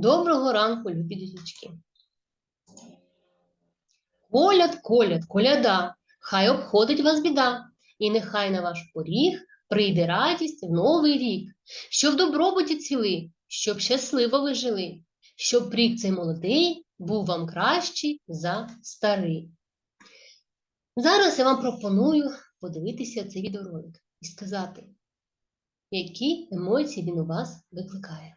Доброго ранку, любі діточки. Коляд, коляд, коляда, хай обходить вас біда, і нехай на ваш поріг прийде радість в новий рік, щоб в добробуті цвіли, щоб щасливо ви жили, щоб рік цей молодий був вам кращий за старий. Зараз я вам пропоную подивитися цей відеоролик і сказати, які емоції він у вас викликає.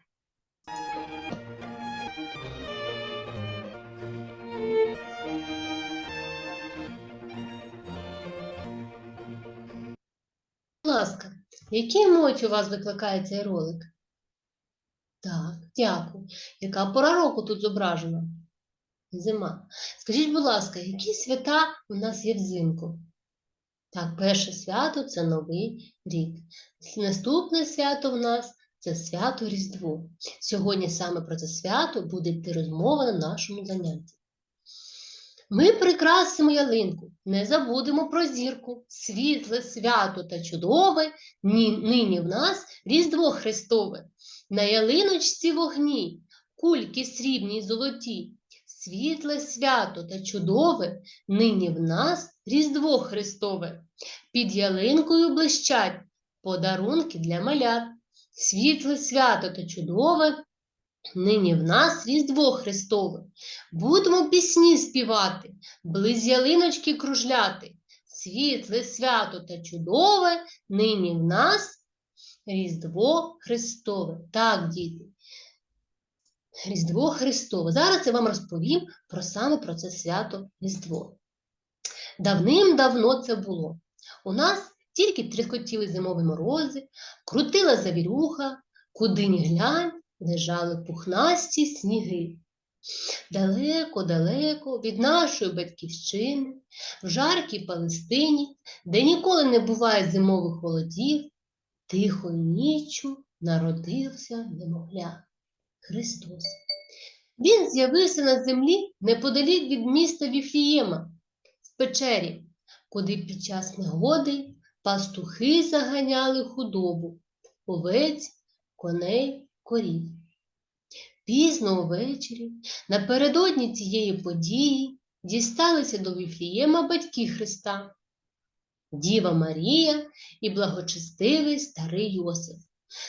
Які емоції у вас викликає цей ролик? Так, дякую. Яка пора року тут зображена? Зима. Скажіть, будь ласка, які свята у нас є взимку? Так, перше свято це Новий рік. Наступне свято в нас це свято Різдво. Сьогодні саме про це свято буде йти розмова на нашому занятті. Ми прикрасимо ялинку, не забудемо про зірку, світле, свято та чудове, нині в нас Різдво Христове. На ялиночці вогні, кульки срібні й золоті, світле свято та чудове, нині в нас Різдво Христове. Під ялинкою блищать подарунки для малят. Світле свято та чудове, нині в нас Різдво Христове. Будемо пісні співати, близь ялиночки кружляти. Світле свято та чудове, нині в нас Різдво Христове. Так, діти. Різдво Христове. Зараз я вам розповім про саме про це свято Різдво. Давним-давно це було. У нас тільки тріскотіли зимові морози, крутила завірюха, куди ні глянь, лежали пухнасті сніги. Далеко-далеко від нашої батьківщини, в жаркій Палестині, де ніколи не буває зимових холодів, тихою ніччю народився немовля Христос. Він з'явився на землі неподалік від міста Віфлієма, в печері, куди під час негоди пастухи заганяли худобу, овець, коней, корів. Пізно увечері, напередодні цієї події, дісталися до Віфлієма батьки Христа, Діва Марія і благочестивий старий Йосиф.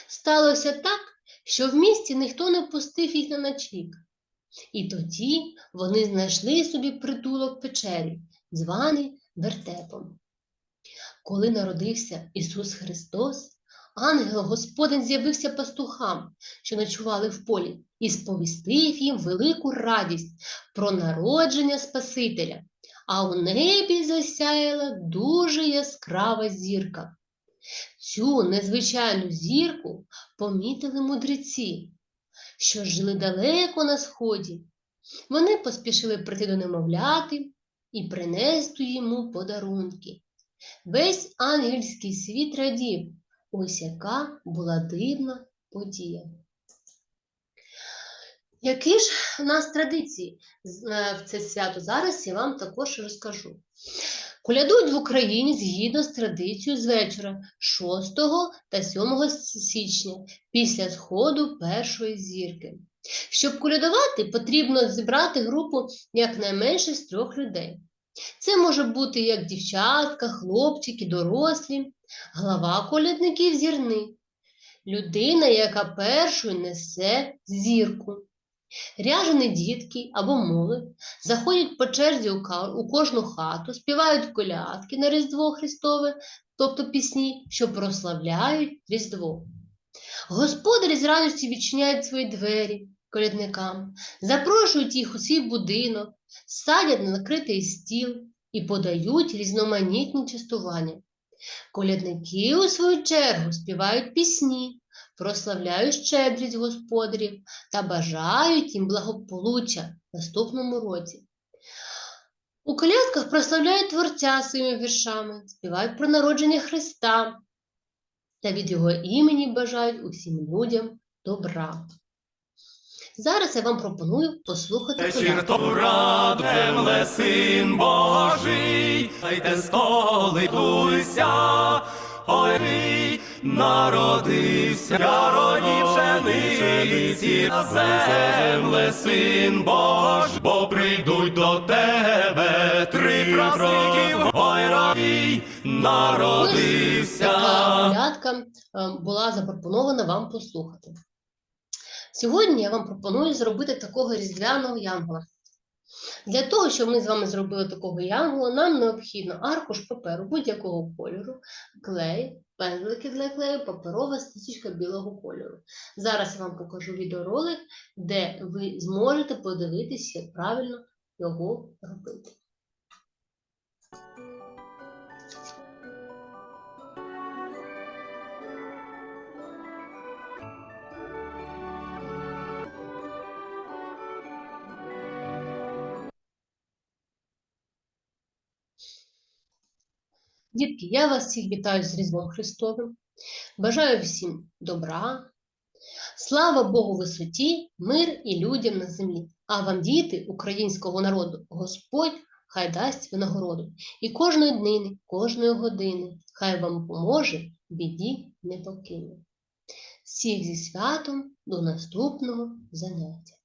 Сталося так, що в місті ніхто не пустив їх на ночліг. І тоді вони знайшли собі притулок печері, званий вертепом. Коли народився Ісус Христос, ангел Господень з'явився пастухам, що ночували в полі, і сповістив їм велику радість про народження Спасителя, а у небі засяяла дуже яскрава зірка. Цю незвичайну зірку помітили мудреці, що жили далеко на сході. Вони поспішили прийти до немовляти і принести йому подарунки. Весь ангельський світ радів, ось яка була дивна подія. Які ж у нас традиції е, в це свято? Зараз я вам також розкажу. Колядують в Україні згідно з традицією з вечора 6 та 7 січня після сходу першої зірки. Щоб колядувати, потрібно зібрати групу якнайменше з трьох людей. Це може бути як дівчатка, хлопчики, дорослі, глава колядників зірни, людина, яка першою несе зірку. Ряжені дітки або молодь заходять по черзі у кожну хату, співають колядки на Різдво Христове, тобто пісні, що прославляють Різдво. Господарі з радістю відчиняють свої двері колядникам, запрошують їх у свій будинок, садять на накритий стіл і подають різноманітні частування. Колядники, у свою чергу, співають пісні, прославляють щедрість господарів та бажають їм благополуччя в наступному році. У колядках прославляють Творця своїми віршами, співають про народження Христа та від Його імені бажають усім людям добра. Зараз я вам пропоную послухати Вечір колядку. радемле, син Божий, Дайте столитуйся, ой, народився, яроді пшениці, Птиці на земле, син Бож, бо прийдуть до тебе три праздників, ой, рай, народився. Така колядка е, була запропонована вам послухати. Сьогодні я вам пропоную зробити такого різдвяного янгола. Для того, щоб ми з вами зробили такого янгола, нам необхідно аркуш паперу будь-якого кольору, клей, пензлики для клею, паперова стічка білого кольору. Зараз я вам покажу відеоролик, де ви зможете подивитися, як правильно його робити. Дітки, я вас всіх вітаю з Різдвом Христовим. Бажаю всім добра, слава Богу висоті, мир і людям на землі. А вам, діти українського народу, Господь хай дасть винагороду. І кожної днини, кожної години, хай вам поможе, біді не покине. Всіх зі святом до наступного заняття.